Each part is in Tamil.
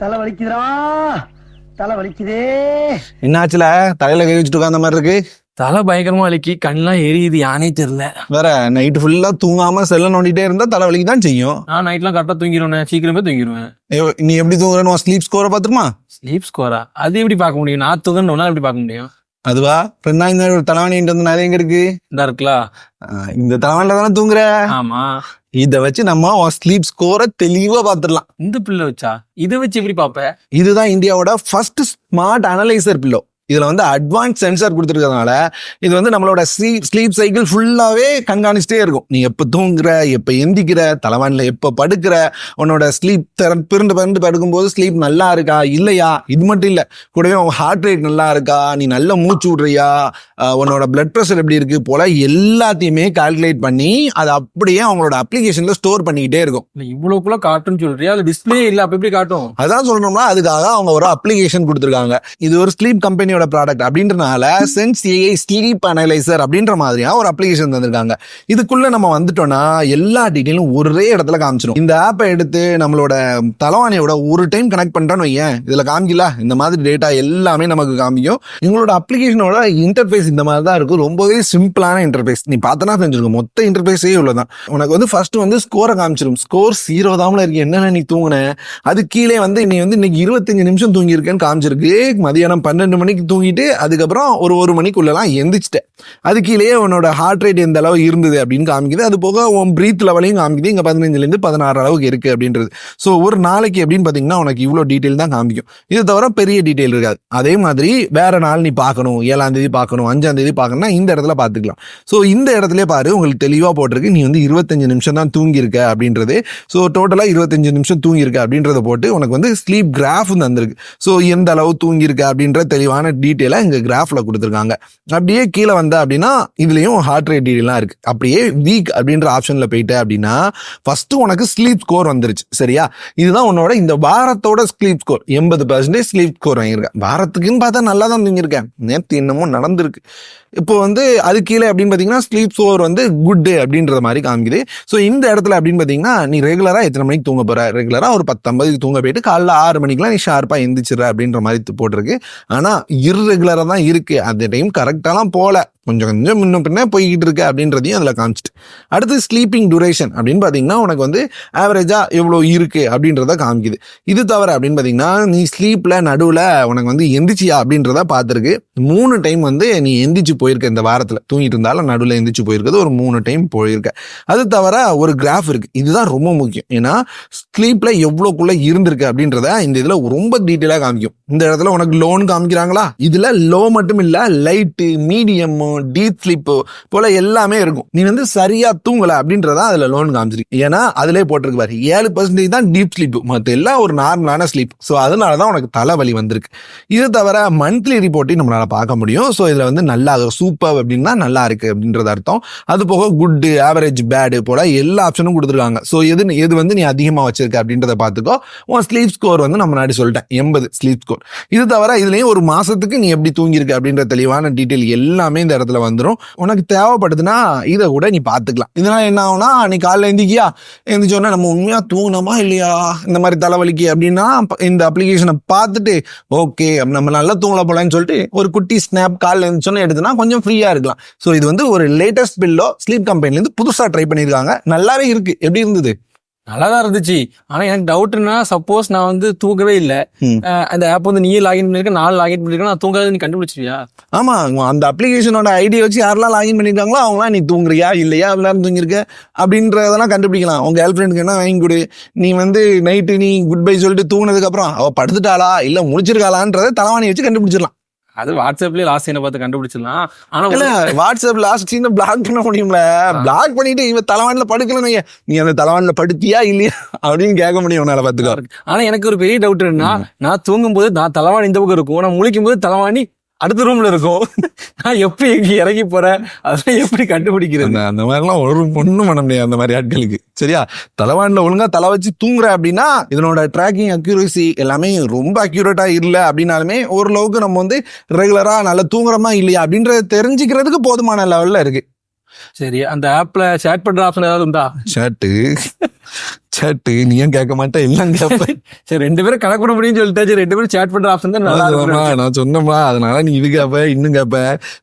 தலை வலிக்குதுடா தலை வலிக்குதே என்னாச்சுல? தலையில கை வச்சுட்டு உட்காந்த மாதிரி இருக்கு. தலை பயங்கரமா வலிக்கு கண்ணெல்லாம் எரியுது யானே தெரியல. வேற நைட்டு ஃபுல்லா தூங்காம செல்ல நோண்டிட்டே இருந்தா தலை வலிக்கு தான் செய்யும். நான் நைட்லாம் கரெக்டாக தூங்கிடுவேன் சீக்கிரமே தூங்கிடுவேன் நீ எப்படி தூங்குறன்னு ஸ்லீப் ஸ்கோரை பாத்துருமா ஸ்லீப் ஸ்கோரா அது எப்படி பார்க்க முடியும்? நான் தூங்கணும்னா எப்படி பார்க்க முடியும்? அதுவா? ரெண்டா இந்த ஒரு தலைவாணின்ட்டு வந்து நிறைய எங்க இருக்கு? இந்த இருக்குல்ல இந்த தலைவாணில தானே தூங்குற? ஆமா. இத வச்சு நம்ம ஸ்லீப் ஸ்கோரை தெளிவா பாத்துடலாம் இந்த பிள்ளை வச்சா? இதை வச்சு எப்படி பார்ப்ப? இதுதான் இந்தியாவோட ஃபர்ஸ்ட் ஸ்மார்ட் அனலைசர் பில்லோ இதுல வந்து அட்வான்ஸ் சென்சார் கொடுத்துருக்கறதுனால இது வந்து நம்மளோட ஸ்லீப் சைக்கிள் ஃபுல்லாவே கண்காணிச்சிட்டே இருக்கும். நீ எப்ப தூங்குற எப்ப எந்திக்கிற தலைவானில எப்ப படுக்கிற உன்னோட ஸ்லீப் பிறண்டு பிறண்டு படுக்கும்போது ஸ்லீப் நல்லா இருக்கா இல்லையா? இது மட்டும் இல்ல கூடவே உன் ஹார்ட் ரேட் நல்லா இருக்கா நீ நல்ல மூச்சு விடுறியா உன்னோட பிளட் ப்ரெஷர் எப்படி இருக்கு போல எல்லாத்தையுமே கால்குலேட் பண்ணி அதை அப்படியே அவங்களோட அப்ளிகேஷன்ல ஸ்டோர் பண்ணிக்கிட்டே இருக்கும். இல்ல இவ்வளவுக்குள்ள காட்டுன்னு சொல்றியா? அது டிஸ்பிளே இல்ல அப்ப எப்படி காட்டும்? அதான் சொல்றோம்னா அதுக்காக அவங்க ஒரு அப்ளிகேஷன் கொடுத்துருக்காங்க. இது ஒரு ஸ்லீப் கம்பெனியோட ப்ராடக்ட் அப்படின்றனால சென்ஸ் ஏஐ ஸ்லீப் அனலைசர் அப்படின்ற மாதிரியா ஒரு அப்ளிகேஷன் தந்திருக்காங்க. இதுக்குள்ள நம்ம வந்துட்டோம்னா எல்லா டீட்டெயிலும் ஒரே இடத்துல காமிச்சிடும் இந்த ஆப்பை எடுத்து நம்மளோட தலவாணியோட ஒரு டைம் கனெக்ட் பண்ணுறோன்னு வையன் இதில் காமிக்கல. இந்த மாதிரி டேட்டா எல்லாமே நமக்கு காமிக்கும். எங்களோட அப்ளிகேஷனோட இன்டர்ஃபேஸ் இந்த மாதிரி தான் இருக்கும். ரொம்பவே சிம்பிளான இன்டர்ஃபேஸ் நீ பார்த்தனா தெரிஞ்சிருக்கும். மொத்த இன்டர்ஃபேஸே இவ்வளோதான் உனக்கு வந்து ஃபர்ஸ்ட் வந்து ஸ்கோரை காமிச்சிடும் ஸ்கோர் ஜீரோ தாமல இருக்கு. என்னென்ன நீ தூங்கின? அது கீழே வந்து நீ வந்து இன்னைக்கு இருபத்தஞ்சு நிமிஷம் தூங்கியிருக்கேன்னு காமிச்சிருக்கு. மதியானம் பன்னெண்டு மணிக்கு தூங்கிட்டு அதுக்கப்புறம் ஒரு ஒரு மணிக்குள்ளலாம் எந்திரிச்சிட்டேன். அது கீழேயே உன்னோட ஹார்ட் ரேட் எந்த அளவு இருந்தது அப்படின்னு காமிக்குது. அது போக உன் பிரீத் லெவலையும் காமிக்குது. இங்கே பதினஞ்சுலேருந்து பதினாறு அளவுக்கு இருக்கு அப்படின்றது. ஸோ ஒரு நாளைக்கு அப்படின்னு பார்த்தீங்கன்னா உனக்கு இவ்வளோ டீட்டெயில் தான் காமிக்கும். இது தவிர பெரிய டீட்டெயில் இருக்காது. அதே மாதிரி வேற நாள் நீ பார்க்கணும். ஏழாம் தேதி பார்க்கணும். அஞ்சாம் தேதி பார்க்கணும்னா இந்த இடத்துல பார்த்துக்கலாம். ஸோ இந்த இடத்துல பாரு உங்களுக்கு தெளிவாக போட்டிருக்கு. நீ வந்து இருபத்தஞ்சு நிமிஷம் தான் தூங்கியிருக்க அப்படின்றது. ஸோ டோட்டலாக இருபத்தஞ்சு நிமிஷம் தூங்கியிருக்க அப்படின்றத போட்டு உனக்கு வந்து ஸ்லீப் கிராஃப் தந்திருக்கு. ஸோ எந்த அளவு தூங்கியிருக்க அப்படின்ற தெளிவான டீட்டெயிலாக இங்கே கிராஃபில் கொடுத்துருக்காங்க. அப்படியே கீழே வந்த அப்படின்னா இதுலேயும் ஹார்ட் ரேட் டீட்டெயிலாம் இருக்கு. அப்படியே வீக் அப்படின்ற ஆப்ஷனில் போயிட்ட அப்படின்னா ஃபர்ஸ்ட் உனக்கு ஸ்லீப் ஸ்கோர் வந்துருச்சு சரியா? இதுதான் உன்னோட இந்த வாரத்தோட ஸ்லீப் ஸ்கோர் எண்பது பர்சன்டேஜ் ஸ்லீப் ஸ்கோர் வாங்கியிருக்கேன். வாரத்துக்குன்னு பார்த்தா நல்லா தான் தூங்கியிருக்கேன். நேற்று என்னமோ நடந்திருக்கு. இப்போ வந்து அது கீழே அப்படின்னு பார்த்தீங்கன்னா ஸ்லீப் ஸ்கோர் வந்து குட் அப்படின்றத மாதிரி காமிக்குது. ஸோ இந்த இடத்துல அப்படின்னு பார்த்தீங்கன்னா நீ ரெகுலராக எத்தனை மணிக்கு தூங்க போற? ரெகுலராக ஒரு பத்தொன்பதுக்கு தூங்க போயிட்டு காலைல ஆறு மணிக்கெலாம் நீ ஷார்ப்பாக எந்திரிச்சிடுற அப்படின்ற மாதிரி போட்டிருக்கு. ஆனால் இர்ரெகுலராக தான் இருக்குது அந்த டைம் கரெக்டாலாம் போகல கொஞ்சம் கொஞ்சம் முன்ன பின்ன போய்கிட்டு இருக்கு அப்படின்றதையும் அதில் காமிச்சிட்டு. அடுத்து ஸ்லீப்பிங் டூரேஷன் அப்படின்னு பார்த்தீங்கன்னா உனக்கு வந்து ஆவரேஜாக எவ்வளோ இருக்குது அப்படின்றத காமிக்குது. இது தவிர அப்படின்னு பார்த்தீங்கன்னா நீ ஸ்லீப்பில் நடுவில் உனக்கு வந்து எந்திரிச்சியா அப்படின்றத பார்த்துருக்கு மூணு டைம் வந்து நீ எந்திரிச்சு போயிருக்க இந்த வாரத்தில். தூங்கிட்டு இருந்தாலும் நடுவில் எந்திரிச்சு போயிருக்கிறது ஒரு மூணு டைம் போயிருக்க. அது தவிர ஒரு கிராஃப் இருக்குது இதுதான் ரொம்ப முக்கியம். ஏன்னா ஸ்லீப்பில் எவ்வளோக்குள்ளே இருந்திருக்கு அப்படின்றத இந்த இதில் ரொம்ப டீட்டெயிலாக காமிக்கும். இந்த இடத்துல உனக்கு லோன் காமிக்கிறாங்களா? இதில் லோ மட்டும் இல்லை லைட்டு மீடியம் டீப் ஸ்லீப்பு போல எல்லாமே இருக்கும். நீ வந்து சரியா தூங்கல அப்படின்றதான் அதுல லோன் காமிச்சிருக்கு. ஏன்னா அதுலேயே போட்டிருக்கு பாரு ஏழு பர்சன்டேஜ் தான் டீப் ஸ்லீப் மற்ற எல்லாம் ஒரு நார்மலான ஸ்லீப் ஸோ அதனால தான் உனக்கு தலைவலி வந்திருக்கு. இது தவிர மந்த்லி ரிப்போர்ட்டையும் நம்மளால பார்க்க முடியும். ஸோ இதில் வந்து நல்லா சூப்பர் அப்படின்னா நல்லா இருக்கு அப்படின்றது அர்த்தம். அது போக குட் ஆவரேஜ் பேடு போல எல்லா ஆப்ஷனும் கொடுத்துருக்காங்க. ஸோ எது எது வந்து நீ அதிகமாக வச்சிருக்க அப்படின்றத பார்த்துக்கோ. உன் ஸ்லீப் ஸ்கோர் வந்து நம்ம முன்னாடி சொல்லிட்டேன். எண்பது ஸ்லீப் ஸ்கோர் இது தவிர இதுலேயும் ஒரு மாசத்துக்கு நீ எப்படி தூங்கியிருக்க அப்படின்ற தெளிவான டீட்டெயில் எல்லாமே இந்த இடத்துல வந்துடும் உனக்கு தேவைப்படுதுன்னா இதை கூட நீ பார்த்துக்கலாம் இதனால என்ன ஆகும்னா நீ காலைல எழுந்திக்கியா எந்திரிச்சோன்னா நம்ம உண்மையா தூங்கணுமா இல்லையா? இந்த மாதிரி தலைவலிக்கு அப்படின்னா இந்த அப்ளிகேஷனை பார்த்துட்டு ஓகே நம்ம நல்லா தூங்கல போலான்னு சொல்லிட்டு ஒரு குட்டி ஸ்னாப் காலில் இருந்துச்சோன்னு எடுத்துனா கொஞ்சம் ஃப்ரீயா இருக்கலாம். ஸோ இது வந்து ஒரு லேட்டஸ்ட் பில்லோ ஸ்லீப் கம்பெனிலேருந்து புதுசாக ட்ரை பண்ணியிருக்காங்க. நல்லாவே இருக்கு. எப்படி இருந்தது? நல்லா தான் இருந்துச்சு. ஆனா எனக்கு டவுட்னா சப்போஸ் நான் வந்து தூங்கவே இல்லை. அந்த ஆப் வந்து நீயே லாகின் பண்ணிருக்க நான் லாகின் பண்ணிருக்கேன் நான் தூங்காத நீ கண்டுபிடிச்சிருவியா ஆமா அந்த அப்ளிகேஷனோட ஐடியா வச்சு யாரெல்லாம் லாகின் பண்ணியிருக்காங்களோ அவங்களாம் நீ தூங்குறியா இல்லையா எல்லாரும் தூங்கியிருக்க? அப்படின்றதெல்லாம் கண்டுபிடிக்கலாம். உங்க கேர்ள் ஃப்ரெண்டுக்கு என்ன வாங்கி கொடு? நீ வந்து நைட்டு நீ குட் பை சொல்லிட்டு தூங்குனதுக்கு அப்புறம் அவ படுத்துட்டாளா இல்ல முழிச்சிருக்காளான்றத தலைவாணி வச்சு கண்டுபிடிச்சிடலாம். அது வாட்ஸ்அப்லயே லாஸ்ட் சீனை பார்த்து கண்டுபிடிச்சிடலாம். ஆனா வாட்ஸ்அப் லாஸ்ட் சீனை பிளாக் பண்ண முடியும்ல? பிளாக் பண்ணிட்டு இவ தலைவாணில படுக்கலன்னு வைய, நீ அந்த தலைவாணில படுத்தியா இல்லையா? அப்படின்னு கேட்க முடியும் உன்னால பாத்துக்கோ ஆனா எனக்கு ஒரு பெரிய டவுட் என்னன்னா நான் தூங்கும்போது நான் தலைவாணி இந்த பக்கம் இருக்கும். நான் முழிக்கும் போது தலைவாணி அடுத்த ரூம்ல இருக்கும். நான் எப்படி எங்க இறங்கி போறேன்? அதெல்லாம் எப்படி கண்டுபிடிக்கிறது? அந்த மாதிரிலாம் ஒரு ஒன்றும் பண்ண முடியாது அந்த மாதிரி ஆட்களுக்கு. சரியா? தலைவாண்டில் ஒழுங்கா தலை வச்சு தூங்குற அப்படின்னா இதனோட ட்ராக்கிங் அக்யூரசி எல்லாமே ரொம்ப அக்யூரேட்டா இல்லை அப்படின்னாலுமே ஓரளவுக்கு நம்ம வந்து ரெகுலரா நல்லா தூங்குறோமா இல்லையா அப்படின்றத தெரிஞ்சுக்கிறதுக்கு போதுமான லெவல்ல இருக்கு. சரி அந்த ஆப்ல சேட் பண்ற ஆப்ஷன் ஏதாவது உண்டா? சேட்டு கேட்டு நீ ஏன் கேட்க மாட்டேன் எல்லாம் கேட்பேன் சரி ரெண்டு பேரும் கணக்கு பண்ண முடியும்னு சொல்லிட்டு சரி ரெண்டு பேரும் சேட் பண்ற ஆப்ஷன் தான் நல்லா இருக்கும் நான் சொன்னோமா அதனால நீ இது கேப்ப இன்னும் கேப்ப.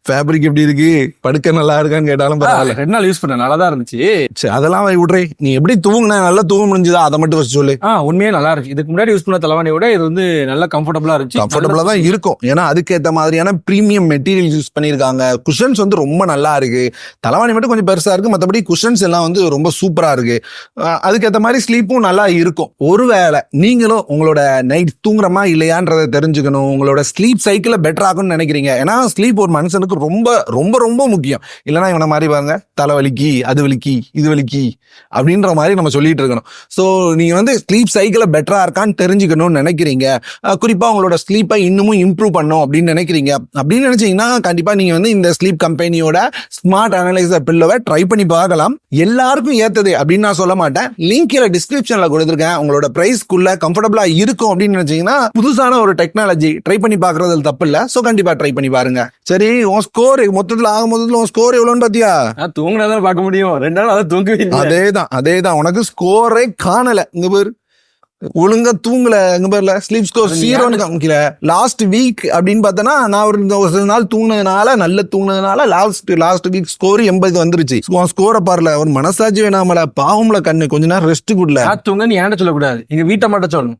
ஃபேப்ரிக் எப்படி இருக்கு? படுக்க நல்லா இருக்கான்னு கேட்டாலும் பரவாயில்ல. ரெண்டு நாள் யூஸ் பண்ண நல்லா தான் இருந்துச்சு. சரி அதெல்லாம் விட்றே. நீ எப்படி தூங்குன? நல்லா தூங்க முடிஞ்சுதா? அதை மட்டும் first சொல்லு. ஆ உண்மையே நல்லா இருக்கு இதுக்கு முன்னாடி யூஸ் பண்ண தலைவாணியை விட இது வந்து நல்லா கம்ஃபர்டபுளா இருந்துச்சு. கம்ஃபர்டபுளா தான் இருக்கும். ஏன்னா அதுக்கேத்த மாதிரியான ப்ரீமியம் மெட்டீரியல் யூஸ் பண்ணியிருக்காங்க. குஷன்ஸ் வந்து ரொம்ப நல்லா இருக்கு. தலைவாணி மட்டும் கொஞ்சம் பெருசா இருக்கு. மற்றபடி குஷன்ஸ் எல்லாம் வந்து ரொம்ப சூப்பரா இருக்கு. அதுக்கேத்த மாதிரி ஸ்லீப்பும் நல்லா இருக்கும். ஒருவேளை நீங்களும் உங்களோட நைட் தூங்குறமா இல்லையான்றதை தெரிஞ்சுக்கணும். உங்களோட ஸ்லீப் சைக்கிளை பெட்டர் ஆகும்னு நினைக்கிறீங்க. ஏன்னா ஸ்லீப் ஒரு மனுஷனுக்கு ரொம்ப ரொம்ப ரொம்ப முக்கியம். இல்லைன்னா இவனை மாதிரி பாருங்க தலைவலிக்கு அது வலிக்கு இது வலிக்கு அப்படின்ற மாதிரி நம்ம சொல்லிட்டு இருக்கணும். ஸோ நீங்க வந்து ஸ்லீப் சைக்கிளை பெட்டரா இருக்கான்னு தெரிஞ்சுக்கணும்னு நினைக்கிறீங்க. குறிப்பாக குறிப்பா உங்களோட ஸ்லீப்பை இன்னமும் இம்ப்ரூவ் பண்ணும் அப்படின்னு நினைக்கிறீங்க. அப்படின்னு நினைச்சீங்கன்னா கண்டிப்பா நீங்க வந்து இந்த ஸ்லீப் கம்பெனியோட ஸ்மார்ட் அனலைசர் பில்லோவை ட்ரை பண்ணி பார்க்கலாம். எல்லாருக்கும் ஏத்தது அப்படின்னு நான் சொல்ல மாட்டேன். லிங்க் கீழே டிஸ்கிரிப்ஷன்ல கொடுத்துருக்கேன். உங்களோட பிரைஸ்க்குள்ள கம்ஃபர்டபுளா இருக்கும் அப்படின்னு நினைச்சீங்கன்னா புதுசான ஒரு டெக்னாலஜி ட்ரை பண்ணி பார்க்கறதுல தப்பு இல்ல. ஸோ கண்டிப்பா ட்ரை பண்ணி பாருங்க. சரி உன் ஸ்கோர் மொத்தத்துல ஆக மொத்தத்துல உன் ஸ்கோர் எவ்வளோன்னு பாத்தியா? தூங்கினாதான் பார்க்க முடியும். ரெண்டு நாள் அதை தூங்கவே இல்லை அதேதான் அதேதான். உனக்கு ஸ்கோரே காணல. இங்க பேர். ஒழுங்கா தூங்கல இங்க பேர்ல ஸ்லீப் ஸ்கோர் ஜீரோன்னு காமிக்கல. லாஸ்ட் வீக் அப்படின்னு பார்த்தனா நான் ஒரு ஒரு சில நாள் தூங்கினதுனால நல்ல தூங்கினதுனால லாஸ்ட் லாஸ்ட் வீக் ஸ்கோர் எண்பது வந்துருச்சு. ஸ்கோரை பாருல ஒரு மனசாட்சி வேணாமல பாவம்ல கண்ணு கொஞ்ச நேரம் ரெஸ்ட் கொடுல. நான் தூங்க நீ ஏன்ட சொல்லக்கூடாது. எங்க வீட்டை மட்டும் சொல்லணும்.